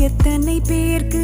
எத்தனை பேர்க்கு